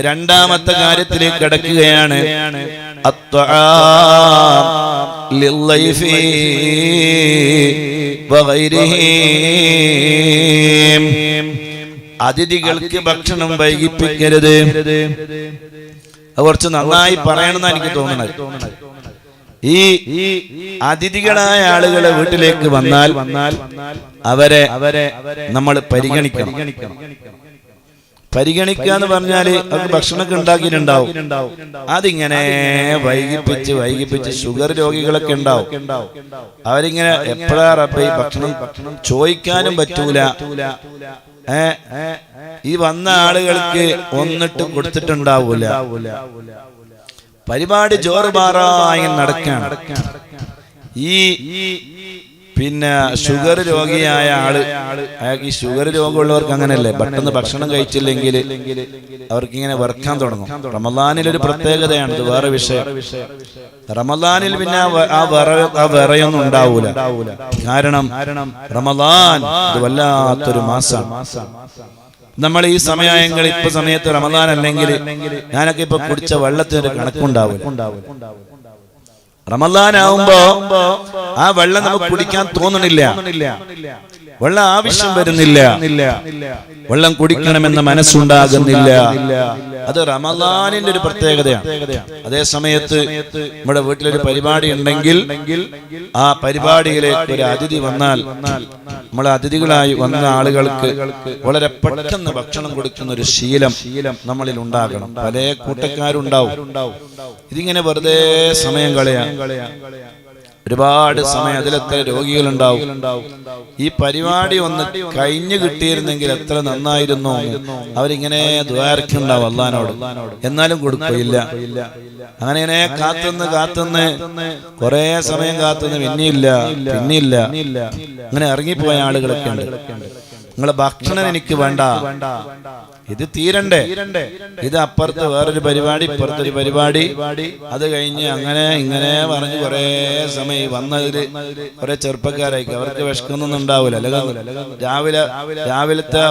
രണ്ടാമത്തെ കാര്യത്തിലേക്ക് കിടക്കുകയാണ്. അതിഥികൾക്ക് ഭക്ഷണം വൈകിപ്പിക്കരുത്. കുറച്ച് നന്നായി പറയണമെന്ന് എനിക്ക് തോന്നുന്നത്. ഈ ഈ അതിഥികളായ ആളുകളെ വീട്ടിലേക്ക് വന്നാൽ വന്നാൽ അവരെ അവരെ നമ്മൾ പരിഗണിക്കണം. പരിഗണിക്കുക എന്ന് പറഞ്ഞാൽ അവർക്ക് ഭക്ഷണമൊക്കെ ഉണ്ടാക്കിയിട്ടുണ്ടാവും. അതിങ്ങനെ വൈകിപ്പിച്ച് വൈകിപ്പിച്ച് ഷുഗർ രോഗികളൊക്കെ ഉണ്ടാവും. അവരിങ്ങനെ എപ്പോഴാ റബ്ബ ഭക്ഷണം ചോദിക്കാനും പറ്റൂല. ഈ വന്ന ആളുകൾക്ക് ഒന്നിട്ട് കൊടുത്തിട്ടുണ്ടാവൂല. പരിപാടി ജോറുമാറായി നടക്കാണ്. ഈ പിന്നെ ഷുഗർ രോഗിയായ ആൾ. അയാൾക്ക് ഈ ഷുഗർ രോഗമുള്ളവർക്ക് അങ്ങനെയല്ലേ? പെട്ടെന്ന് ഭക്ഷണം കഴിച്ചില്ലെങ്കിൽ അവർക്ക് ഇങ്ങനെ വർക്കാൻ തുടങ്ങും. റമദാനിൽ ഒരു പ്രത്യേകതയാണ്. ഇത് വേറെ വിഷയം. റമദാനിൽ പിന്നെ ആ വിറ ആ വിറയൊന്നും ഉണ്ടാവൂല. കാരണം റമദാൻ ഇത് വല്ലാത്തൊരു മാസമാണ് നമ്മൾ ഈ സമയങ്ങൾ ഇപ്പൊ സമയത്ത് റമദാൻ അല്ലെങ്കിൽ ഞാനൊക്കെ ഇപ്പൊ കുടിച്ച വെള്ളത്തിന് ഒരു കണക്കുണ്ടാവില്ല റമദാൻ ആവുമ്പോ ആ വെള്ളം നമുക്ക് കുടിക്കാൻ തോന്നണില്ല. വെള്ളം ആവശ്യം വരുന്നില്ല. വെള്ളം കുടിക്കണമെന്ന മനസ്സുണ്ടാകുന്നില്ല. അത് റമദാനിന്റെ ഒരു പ്രത്യേകതയാണ്. അതേ സമയത്ത് നമ്മുടെ വീട്ടിലൊരു പരിപാടി ഉണ്ടെങ്കിൽ ആ പരിപാടിയിലേക്ക് ഒരു അതിഥി വന്നാൽ നമ്മളെ അതിഥികളായി വന്ന ആളുകൾക്ക് വളരെ പെട്ടെന്ന് ഭക്ഷണം കൊടുക്കുന്ന ഒരു ശീലം നമ്മളിൽ ഉണ്ടാകണം. പല കൂട്ടക്കാരുണ്ടാവും. ഇതിങ്ങനെ വെറുതെ സമയം കളയാം. ഒരുപാട് സമയം അതിലെത്ര രോഗികളുണ്ടാവും. ഈ പരിപാടി ഒന്ന് കഴിഞ്ഞു കിട്ടിയിരുന്നെങ്കിൽ എത്ര നന്നായിരുന്നു. അവരിങ്ങനെ ദ്വാരക്കുണ്ടാവും അള്ളഹാനോട്. എന്നാലും കൊടുക്കില്ല അങ്ങനെ ഇങ്ങനെ കാത്തുനിന്ന് കാത്തുനിന്ന് കുറെ സമയം കാത്തുനിന്ന് പിന്നെയില്ല പിന്നെയില്ല അങ്ങനെ ഇറങ്ങിപ്പോയ ആളുകളൊക്കെ ഉണ്ട് നിങ്ങളെ ഭക്ഷണം എനിക്ക് വേണ്ട. ഇത് തീരണ്ടേ. ഇത് അപ്പുറത്ത് വേറൊരു പരിപാടി ഇപ്പുറത്തൊരു പരിപാടി അത് കഴിഞ്ഞ് അങ്ങനെ ഇങ്ങനെ പറഞ്ഞ് കുറെ സമയം വന്നതിൽ കുറെ ചെറുപ്പക്കാരായിരിക്കും അവർക്ക് വിഷക്കൊന്നും ഉണ്ടാവില്ല. അല്ലെങ്കിൽ രാവിലെ രാവിലത്തെ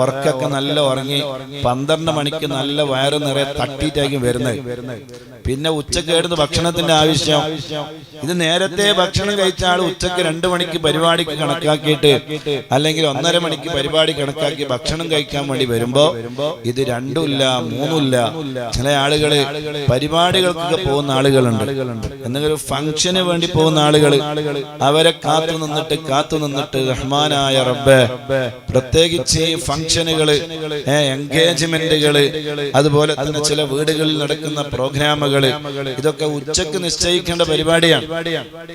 ഉറക്കൊക്കെ നല്ല ഉറങ്ങി പന്ത്രണ്ട് മണിക്ക് നല്ല വയറ് നിറയെ തട്ടിയിട്ടായിരിക്കും വരുന്നത്. പിന്നെ ഉച്ചയ്ക്ക് കിടന്ന് ഭക്ഷണത്തിന്റെ ആവശ്യം. ഇത് നേരത്തെ ഭക്ഷണം കഴിച്ച ആൾ ഉച്ചയ്ക്ക് രണ്ടു മണിക്ക് പരിപാടിക്ക് കണക്കാക്കിയിട്ട് അല്ലെങ്കിൽ ഒന്നര മണിക്ക് പരിപാടി കണക്കാക്കി ഭക്ഷണം കഴിക്കാൻ വേണ്ടി വരുമ്പോ ഇത് രണ്ടുമില്ല മൂന്നുമില്ല. ചില ആളുകൾ പരിപാടികൾക്കൊക്കെ പോകുന്ന ആളുകളുണ്ട്. എന്തെങ്കിലും ഫംഗ്ഷന് വേണ്ടി പോകുന്ന ആളുകൾ അവരെ കാത്തു നിന്നിട്ട് കാത്തു നിന്നിട്ട് റഹ്മാനായ റബ്ബെ പ്രത്യേകിച്ച് ഈ ഫംഗ്ഷനുകൾ എൻഗേജ്മെന്റുകൾ അതുപോലെ തന്നെ ചില വീടുകളിൽ നടക്കുന്ന പ്രോഗ്രാമുകൾ ഇതൊക്കെ ഉച്ചയ്ക്ക് നിശ്ചയിക്കേണ്ട പരിപാടിയാണ്.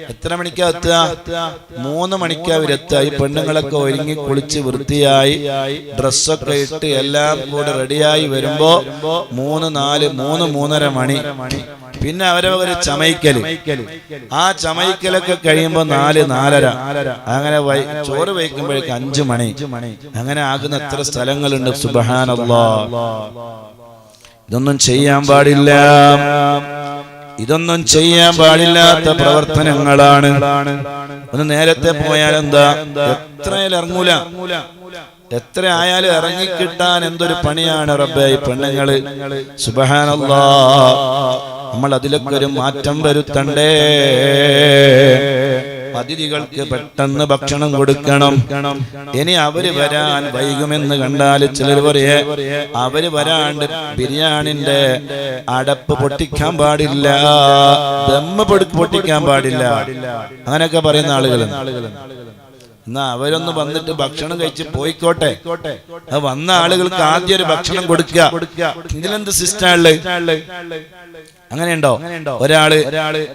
എത്ര മണിക്കാ എത്തുക? മൂന്ന് മണിക്കാ അവരെത്തുക ഈ പെണ്ണുങ്ങളൊക്കെ ഒരുങ്ങി കുളിച്ച് വൃത്തിയായി ഡ്രസ്സൊക്കെ ഇട്ട് എല്ലാം കൂടെ റെഡിയായി വരുമ്പോ മൂന്ന് നാല് മൂന്ന് മൂന്നര മണി. പിന്നെ അവരെ ഒരു ചമയ്ക്കൽ. ആ ചമയ്ക്കലൊക്കെ കഴിയുമ്പോ നാല് നാലര. അങ്ങനെ ചോറ് വയ്ക്കുമ്പോഴേക്ക് അഞ്ചു മണി. അങ്ങനെ ആകുന്ന എത്ര സ്ഥലങ്ങളുണ്ട്. സുബഹാനല്ലാ. ഇതൊന്നും ചെയ്യാൻ പാടില്ല. ഇതൊന്നും ചെയ്യാൻ പാടില്ലാത്ത പ്രവർത്തനങ്ങളാണ്. ഒന്ന് നേരത്തെ പോയാൽ എന്താ? എത്രയിൽ ഇറങ്ങൂല. എത്ര ആയാലും ഇറങ്ങിക്കിട്ടാൻ എന്തൊരു പണിയാണ് റബ്ബേ ഈ പെണ്ണുങ്ങൾ? സുബഹാനല്ലാ. നമ്മൾ അതിലൊക്കെ ഒരു മാറ്റം വരുത്തണ്ടേ? അതിഥികൾക്ക് പെട്ടെന്ന് ഭക്ഷണം കൊടുക്കണം. ഇനി അവർ വരാൻ വൈകുമെന്ന് കണ്ടാൽ ചിലർ പറയേ അവർ വരാണ്ട് ബിരിയാണിന്റെ അടപ്പ് പൊട്ടിക്കാൻ പാടില്ല ദമ്മ പൊടി- പൊട്ടിക്കാൻ പാടില്ല. അങ്ങനെയൊക്കെ പറയുന്ന ആളുകൾ. എന്നാ അവരൊന്ന് വന്നിട്ട് ഭക്ഷണം കഴിച്ച് പോയിക്കോട്ടെ. വന്ന ആളുകൾക്ക് ആദ്യം ഒരു ഭക്ഷണം കൊടുക്കുക. ഇതിലെന്ത് സിസ്റ്റാൾ അങ്ങനെയുണ്ടോ? ഒരാൾ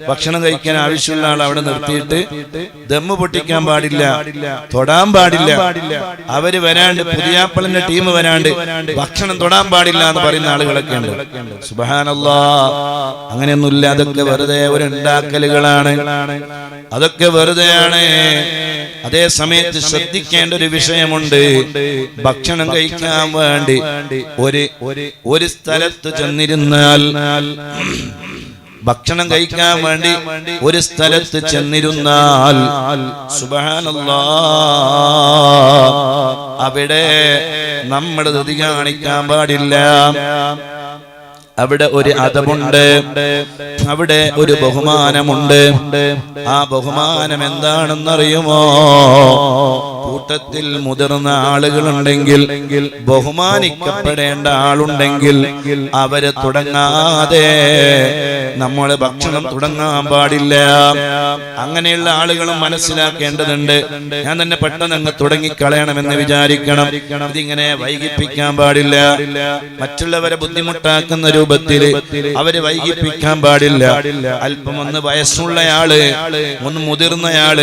ഭക്ഷണം കഴിക്കാൻ ആവശ്യമുള്ള ആൾ അവിടെ നിർത്തിയിട്ട് ദമ്മ് പൊട്ടിക്കാൻ പാടില്ല തൊടാൻ പാടില്ല. അവർ വരാണ്ട് പുതിയാപ്പളിന്റെ ടീം വരാണ്ട് ഭക്ഷണം തൊടാൻ പാടില്ല എന്ന് പറയുന്ന ആളുകളൊക്കെ ഉണ്ട്. സുബാനല്ലാ അങ്ങനെയൊന്നുമില്ല അതൊക്കെ വെറുതെ ഒരു ഉണ്ടാക്കലുകളാണ്. അതൊക്കെ വെറുതെയാണ്. അതേ സമയത്ത് ശ്രദ്ധിക്കേണ്ട ഒരു വിഷയമുണ്ട്. ഭക്ഷണം കഴിക്കാൻ വേണ്ടി ഒരു ഒരു സ്ഥലത്ത് ചെന്നിരുന്നാൽ ഭക്ഷണം കഴിക്കാൻ വേണ്ടി ഒരു സ്ഥലത്ത് ചെന്നിരുന്നാൽ സുബാനല്ലാ അവിടെ നമ്മൾ ധൃതി കാണിക്കാൻ പാടില്ല. അവിടെ ഒരു അതമുണ്ട് അവിടെ ഒരു ബഹുമാനമുണ്ട്. ആ ബഹുമാനം എന്താണെന്നറിയുമോ? കൂട്ടത്തിൽ മുതിർന്ന ആളുകളുണ്ടെങ്കിൽ ബഹുമാനിക്കപ്പെടേണ്ട ആളുണ്ടെങ്കിൽ അവർ തുടങ്ങാതെ നമ്മൾ ഭക്ഷണം തുടങ്ങാൻ പാടില്ല. അങ്ങനെയുള്ള ആളുകളും മനസ്സിലാക്കേണ്ടതുണ്ട്. ഞാൻ തന്നെ പെട്ടെന്ന് അങ്ങ് തുടങ്ങിക്കളയണമെന്ന് വിചാരിക്കണം. ഇതിങ്ങനെ വൈകിപ്പിക്കാൻ പാടില്ല. മറ്റുള്ളവരെ ബുദ്ധിമുട്ടാക്കുന്ന രൂപത്തിൽ അവർ വൈകിപ്പിക്കാൻ പാടില്ല. അല്പം ഒന്ന് വയസ്സുള്ളയാൾ ഒന്ന് മുതിർന്നയാൾ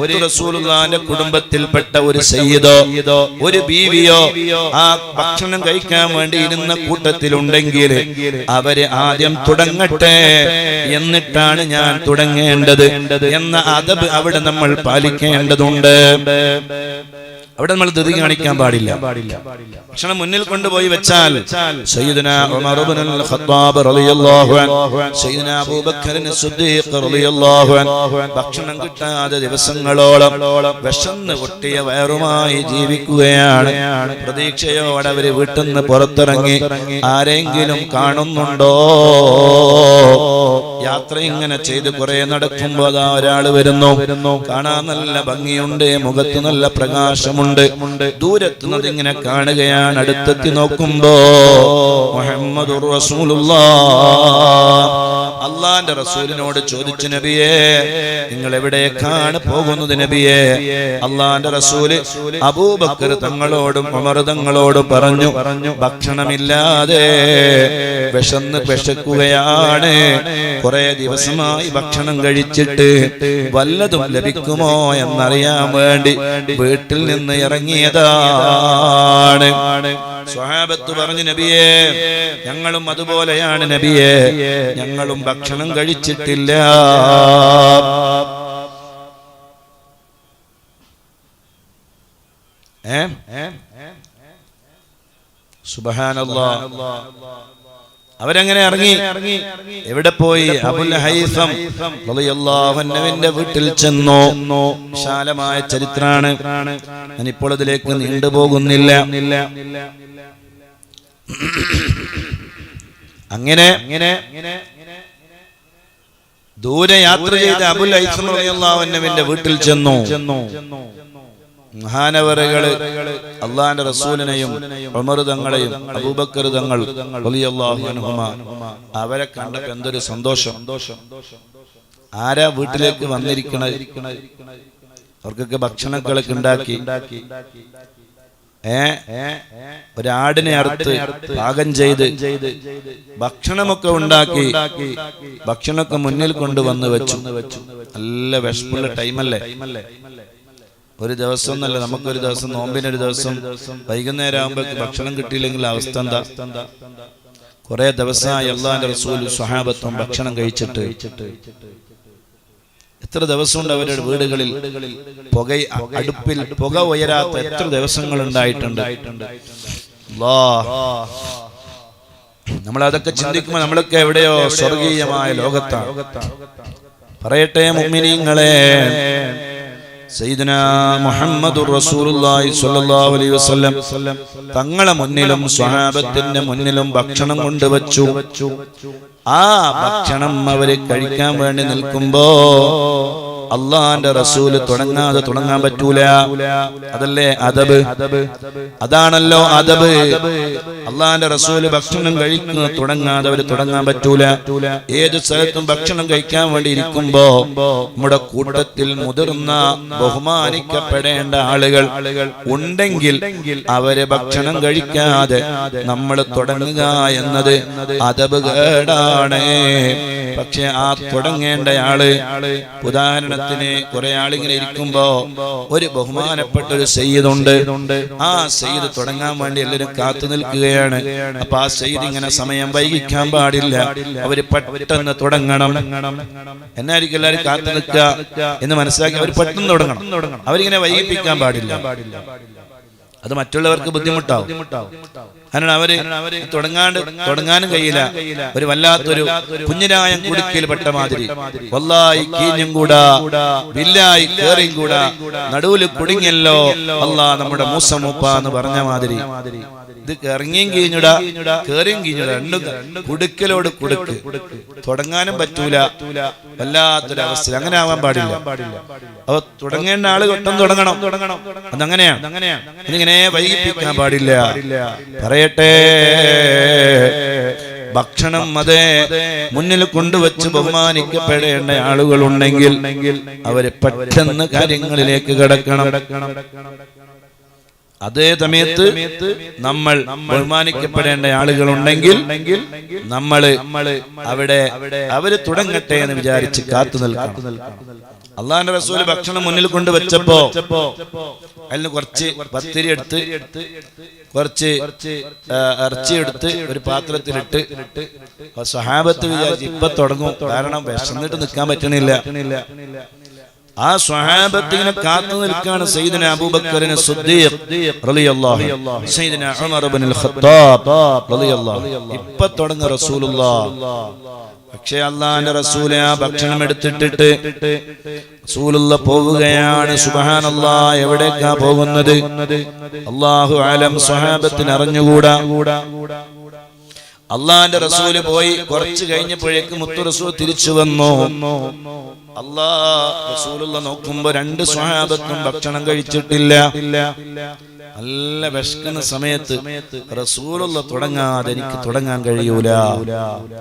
ഒരു റസൂലുള്ളാന്റെ കുടുംബത്തിൽപ്പെട്ട ഒരു സയ്യിദോ ഒരു ബീവിയോ ആ ഭക്ഷണം കഴിക്കാൻ വേണ്ടി ഇരുന്ന കൂട്ടത്തിലുണ്ടെങ്കിൽ അവർ ആദ്യം തുടങ്ങട്ടെ എന്നിട്ടാണ് ഞാൻ തുടങ്ങേണ്ടത് എന്ന അതബ് അവിടെ നമ്മൾ പാലിക്കേണ്ടതുണ്ട്. അവിടെ നമ്മൾ ധൃതി കാണിക്കാൻ പാടില്ല. ഭക്ഷണം മുന്നിൽ കൊണ്ടുപോയി വെച്ചാൽ ഭക്ഷണം കിട്ടാതെ ദിവസങ്ങളോളം വിശന്ന് പൊട്ടിയ വയറുമായി ജീവിക്കുകയാണ്. പ്രതീക്ഷയോടെ അവർ വീട്ടിൽ നിന്ന് പുറത്തിറങ്ങി. ആരെങ്കിലും കാണുന്നുണ്ടോ? യാത്ര ഇങ്ങനെ ചെയ്ത് കുറെ നടക്കുമ്പോ അതാ ഒരാൾ വരുന്നു. കാണാൻ നല്ല ഭംഗിയുണ്ട്. മുഖത്ത് നല്ല പ്രകാശമുണ്ട്. ദൂരത്ത് നിന്ന് ഇങ്ങനെ കാണുകയാണ്. അടുത്തെത്തി നോക്കുമ്പോ മുഹമ്മദ് അള്ളാന്റെ റസൂലിനോട് ചോദിച്ചു നബിയേ നിങ്ങൾ എവിടേക്കാണ് പോകുന്നത് നബിയേ? അള്ളാന്റെ റസൂൽ അബൂബക്കർ തങ്ങളോടും അമൃതങ്ങളോടും പറഞ്ഞു പറഞ്ഞു ഭക്ഷണമില്ലാതെ വിശന്ന് വിശക്കുകയാണ്. കുറെ ദിവസമായി ഭക്ഷണം കഴിച്ചിട്ട് വല്ലതും ലഭിക്കുമോ എന്നറിയാൻ വേണ്ടി വീട്ടിൽ നിന്ന് ഇറങ്ങിയതാണ്. സ്വഹാബത്ത് പറഞ്ഞു നബിയേ ഞങ്ങളും അതുപോലെയാണ് നബിയെ. ഞങ്ങളും ഭക്ഷണം കഴിച്ചിട്ടില്ല. സുബഹാനല്ലാ. അവരങ്ങനെ ഇറങ്ങി? എവിടെ പോയി? അബുൽ ഹൈസം റളിയല്ലാഹുവിന്റെ വീട്ടിൽ ചെന്നു. വിശാലമായ ചരിത്രമാണ് ഞാനിപ്പോൾ അതിലേക്ക് നീണ്ടുപോകുന്നില്ല. അങ്ങനെ ദൂരെ യാത്ര ചെയ്ത് അബുൽ ഹൈസം റളിയല്ലാഹുവിന്റെ വീട്ടിൽ ചെന്നു. മഹാനവറുകൾ അള്ളാന്റെ റസൂലിനെയും ഉമർ തങ്ങളെയും അബൂബക്കർ തങ്ങൾ അവരെ കണ്ടപ്പോ എന്തൊരു സന്തോഷം. ആരാ വീട്ടിലേക്ക് വന്നിരിക്കണ അവർക്കൊക്കെ ഭക്ഷണങ്ങളൊക്കെ ഉണ്ടാക്കി. ഒരാടിനെ അറുത്ത് പാകം ചെയ്ത് ഭക്ഷണമൊക്കെ ഉണ്ടാക്കി ഭക്ഷണമൊക്കെ മുന്നിൽ കൊണ്ടുവന്ന് വെച്ചു. നല്ല വിഷമുള്ള ടൈമല്ലേ? ഒരു ദിവസം എന്നല്ല നമുക്കൊരു ദിവസം നോമ്പിനൊരു ദിവസം വൈകുന്നേരം ആകുമ്പോൾ ഭക്ഷണം കിട്ടിയില്ലെങ്കിൽ അവസ്ഥ എന്താ? കുറെ അള്ളാന്റെ റസൂൽ സ്വഹാബത്വം ഭക്ഷണം കഴിച്ചിട്ട്. എത്ര ദിവസമുണ്ട് അവരുടെ വീടുകളിൽ? പുക അടുപ്പിൽ പുക ഉയരാത്ത എത്ര ദിവസങ്ങൾ ഉണ്ടായിട്ടുണ്ട്? നമ്മൾ അതൊക്കെ ചിന്തിക്കുമ്പോൾ നമ്മളൊക്കെ എവിടെയോ സ്വർഗീയമായ ലോകത്താണ്. പറയട്ടെ മുമ്മിനിങ്ങളെ മുഹമ്മദ് റസൂലുള്ളാഹി സ്വല്ലല്ലാഹു അലൈഹി വസല്ലം തങ്ങളെ മുന്നിലും സ്വഹാബത്തിന്റെ മുന്നിലും ഭക്ഷണം കൊണ്ടുവച്ചു. ആ ഭക്ഷണം അവർ കഴിക്കാൻ വേണ്ടി നിൽക്കുമ്പോ അള്ളാന്റെ റസൂൽ തുടങ്ങാതെ തുടങ്ങാൻ പറ്റൂല. അതല്ലേ അതബ് അതാണല്ലോ അതബ് അള്ളാന്റെ റസൂൽ ഭക്ഷണം കഴിക്കുന്നത് തുടങ്ങാതെ അവർ തുടങ്ങാൻ പറ്റൂല. ഏത് സ്ഥലത്തും ഭക്ഷണം കഴിക്കാൻ വേണ്ടി ഇരിക്കുമ്പോ നമ്മുടെ കൂട്ടത്തിൽ മുതിർന്ന ബഹുമാനിക്കപ്പെടേണ്ട ആളുകൾ ഉണ്ടെങ്കിൽ അവർ ഭക്ഷണം കഴിക്കാതെ നമ്മൾ തുടങ്ങുക എന്നത് അതബ് കേടാണ്. പക്ഷെ ആ തുടങ്ങേണ്ടയാൾ ഉദാഹരണത്തിന് കുറെ ആളിങ്ങനെ ഇരിക്കുമ്പോ ഒരു ബഹുമാനപ്പെട്ട ഒരു സെയ്യുണ്ട് ആ സെയ്ത് തുടങ്ങാൻ വേണ്ടി എല്ലാവരും കാത്തു നിൽക്കുകയാണ്. അപ്പൊ ആ സെയ്ത് ഇങ്ങനെ സമയം വൈകിക്കാൻ പാടില്ല. അവർ പെട്ടെന്ന് തുടങ്ങണം. എന്നായിരിക്കും എല്ലാവരും കാത്തു നിൽക്കുക എന്ന് മനസ്സിലാക്കി അവർ പെട്ടെന്ന് തുടങ്ങണം. അവരിങ്ങനെ വൈകിപ്പിക്കാൻ പാടില്ല. അത് മറ്റുള്ളവർക്ക് ബുദ്ധിമുട്ടാവും. കാരണം അവർ തുടങ്ങാണ്ട് തുടങ്ങാനും കഴിയില്ല. ഒരു വല്ലാത്തൊരു കുഞ്ഞിരായം കുടുക്കിയിൽ പെട്ട മാതിരി. വല്ലായി കീഞ്ഞും കൂടാ വില്ലായി കേറിയും കൂടാ നടുവിൽ കുടുങ്ങിയല്ലോ. അല്ലാ നമ്മുടെ മൂസമൂപ്പ എന്ന് പറഞ്ഞ മാതിരി. ഇത് ഇറങ്ങിയും കീഞ്ഞുടാ കേറിയും കീഞ്ഞുടാ രണ്ടും കുടുക്കലോട് കുടുക്ക്. തുടങ്ങാനും പറ്റൂല. വല്ലാത്തൊരു അവസ്ഥ അങ്ങനെ ആവാൻ പാടില്ല. അപ്പൊ തുടങ്ങേണ്ട ആൾ ഒട്ടും തുടങ്ങണം. തുടങ്ങണം അതങ്ങനെയാണ് അങ്ങനെയാണ് ഇതിങ്ങനെ വൈകിപ്പിക്കാൻ പാടില്ല. പറയട്ടെ. ഭക്ഷണം അതെ മുന്നിൽ കൊണ്ടുവച്ച് ബഹുമാനിക്കപ്പെടേണ്ട ആളുകൾ ഉണ്ടെങ്കിൽ അവർ പെട്ടെന്ന് കാര്യങ്ങളിലേക്ക് കിടക്കണം. അതേ സമയത്ത് നമ്മൾ ബഹുമാനിക്കപ്പെടേണ്ട ആളുകളുണ്ടെങ്കിൽ നമ്മൾ അവിടെ അവർ തുടങ്ങട്ടെ എന്ന് വിചാരിച്ച് കാത്തു നിൽക്കണം. അള്ളാന്റെ റസൂൽ ഭക്ഷണം മുന്നിൽ കൊണ്ട് വെച്ചപ്പോ അതിന് കുറച്ച് പത്തിരി എടുത്ത് കുറച്ച് ഇറച്ചി എടുത്ത് ഒരു പാത്രത്തിലിട്ട് സഹാബത്ത് വിചാരിച്ച് ഇപ്പൊ തുടങ്ങും. കാരണം വിശന്നിട്ട് നിൽക്കാൻ പറ്റണില്ല. ആ സ്വഹാബത്തിനെ കാത്തു നിൽക്കാണ് സയ്യിദന അബൂബക്കറിനെ സിദ്ദീഖ് റളിയല്ലാഹു സയ്യിദന ഉമർ ഇബ്നുൽ ഖത്താബ് റളിയല്ലാഹു ഇപ്പൊ തുടങ്ങ റസൂലുള്ള. പക്ഷേ അള്ളാന്റെ റസൂല ആ ഭക്ഷണം എടുത്തിട്ടിട്ട് റസൂലുള്ള പോവുകയാണ്. സുബ്ഹാനല്ലാഹ് എവിടേക്കാ പോകുന്നത്? അള്ളാഹു ആലം സ്വഹാബത്തിന് അറിഞ്ഞുകൂടാ? അള്ളാന്റെ റസൂൽ പോയി കുറച്ച് കഴിഞ്ഞപ്പോഴേക്ക് മുത്തു റസൂൽ തിരിച്ചു വന്നു. അള്ളാ റസൂലുള്ള നോക്കുമ്പോ രണ്ട് സ്വഹാബത്തും ഭക്ഷണം കഴിച്ചിട്ടില്ല. നല്ല വിശക്കുന്ന സമയത്ത് റസൂലുള്ള തുടങ്ങാതെ എനിക്ക് തുടങ്ങാൻ കഴിയൂല.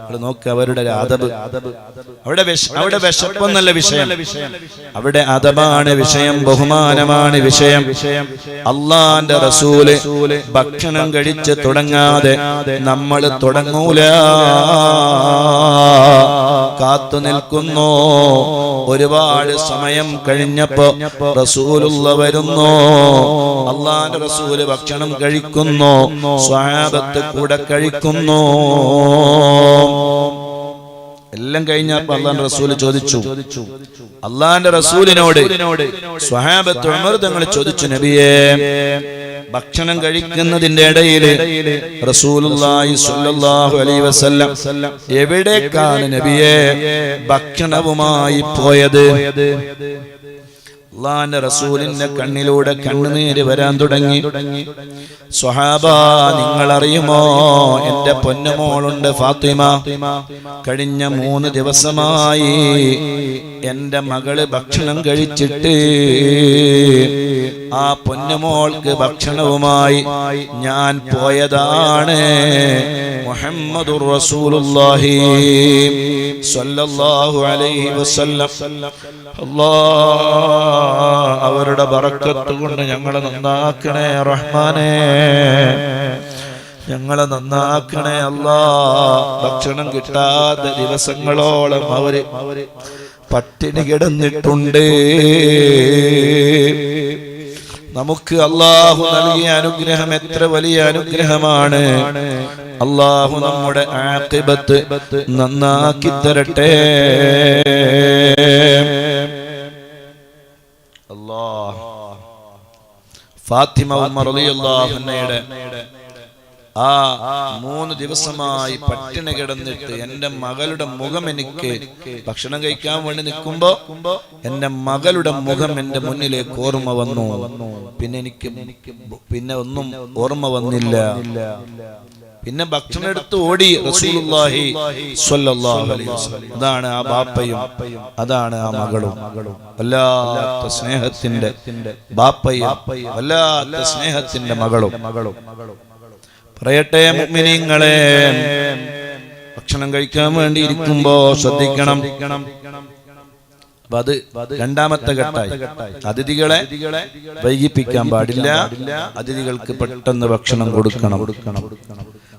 അവിടെ നോക്ക് അവരുടെ അതബ് അവിടെ അവിടെ വിശപ്പെന്നല്ല വിഷയം. അവിടെ അതബാണ് വിഷയം ബഹുമാനമാണ് വിഷയം. അള്ളാന്റെ റസൂൽ ഭക്ഷണം കഴിച്ച് തുടങ്ങാതെ നമ്മൾ തുടങ്ങൂല. കാത്തു നിൽക്കുന്നു. ഒരുപാട് സമയം കഴിഞ്ഞപ്പോ റസൂലുള്ള വരുന്നു. അള്ളാന്റെ റസൂൽ ഭക്ഷണം കഴിക്കുന്നു. സ്വാപത്ത് കൂടെ കഴിക്കുന്നു. എല്ലാം കഴിഞ്ഞപ്പോ അള്ളാന്റെ റസൂൽ ചോദിച്ചു. അള്ളാന്റെ റസൂലിനോട് സ്വഹാബത്ത് ഉമർ തങ്ങൾ ചോദിച്ചു നബിയെ ഭക്ഷണം കഴിക്കുന്നതിന്റെ ഇടയിൽ റസൂലുള്ളാഹി സ്വല്ലല്ലാഹു അലൈഹി വസല്ലം എവിടേക്കാണ് നബിയെ ഭക്ഷണവുമായി പോയത്? അള്ളാന്റെ റസൂലിന്റെ കണ്ണിലൂടെ കണ്ണുനീര് വരാൻ തുടങ്ങി. സ്വഹാബ നിങ്ങൾ അറിയുമോ എന്റെ പൊന്നുമോളുണ്ട് ഫാത്തിമ. കഴിഞ്ഞ മൂന്ന് ദിവസമായി എന്റെ മകൾ ഭക്ഷണം കഴിച്ചിട്ട് ആ പൊന്നുമോൾക്ക് ഭക്ഷണവുമായി ഞാൻ പോയതാണ് മുഹമ്മദുർ റസൂലുള്ളാഹി. സ്വല്ലല്ലാഹു അലൈഹി വസല്ലം. അവരുടെ ബറക്കത്ത് കൊണ്ട് ഞങ്ങളെ നന്നാക്കണേ റഹ്മാനേ. ഞങ്ങളെ നന്നാക്കണേ അല്ലാ. ഭക്ഷണം കിട്ടാത്ത ദിവസങ്ങളോളം അവർ പട്ടിണി കിടന്നിട്ടുണ്ട്. നമുക്ക് അള്ളാഹു നൽകിയ അനുഗ്രഹം എത്ര വലിയ അനുഗ്രഹമാണ്. അള്ളാഹു നമ്മുടെ ആക്കിബത്ത് നന്നാക്കി തരട്ടെ. അല്ലാഹ്. ഫാത്തിമ ഉമ്മർ റളിയല്ലാഹു അൻഹയുടെ ആ മൂന്ന് ദിവസമായി പട്ടിണി കിടന്നിട്ട് എന്റെ മകളുടെ മുഖം എനിക്ക് ഭക്ഷണം കഴിക്കാൻ വേണ്ടി നിൽക്കുമ്പോ എന്റെ മകളുടെ മുഖം എന്റെ മുന്നിലേക്ക് ഓർമ്മ വന്നു. പിന്നെ എനിക്ക് പിന്നെ ഒന്നും ഓർമ്മ വന്നില്ല. പിന്നെ ഭക്ഷണം എടുത്ത് ഓടി റസൂലുള്ളാഹി അലൈഹി വസല്ലം. അതാണ് ആ ബാപ്പയും അതാണ് ആ മകളും. വല്ലാത്ത സ്നേഹത്തിന്റെ ബാപ്പയും വല്ലാത്ത സ്നേഹത്തിന്റെ മകളും മകളും. പറയട്ടെ മുഗ്മിനിങ്ങളെ. ഭക്ഷണം കഴിക്കാൻ വേണ്ടി ഇരിക്കുമ്പോ ശ്രദ്ധിക്കണം. അത് രണ്ടാമത്തെ ഘട്ടായി. അതിഥികളെ വൈകിപ്പിക്കാൻ പാടില്ല. അതിഥികൾക്ക് പെട്ടെന്ന് ഭക്ഷണം കൊടുക്കണം കൊടുക്കണം.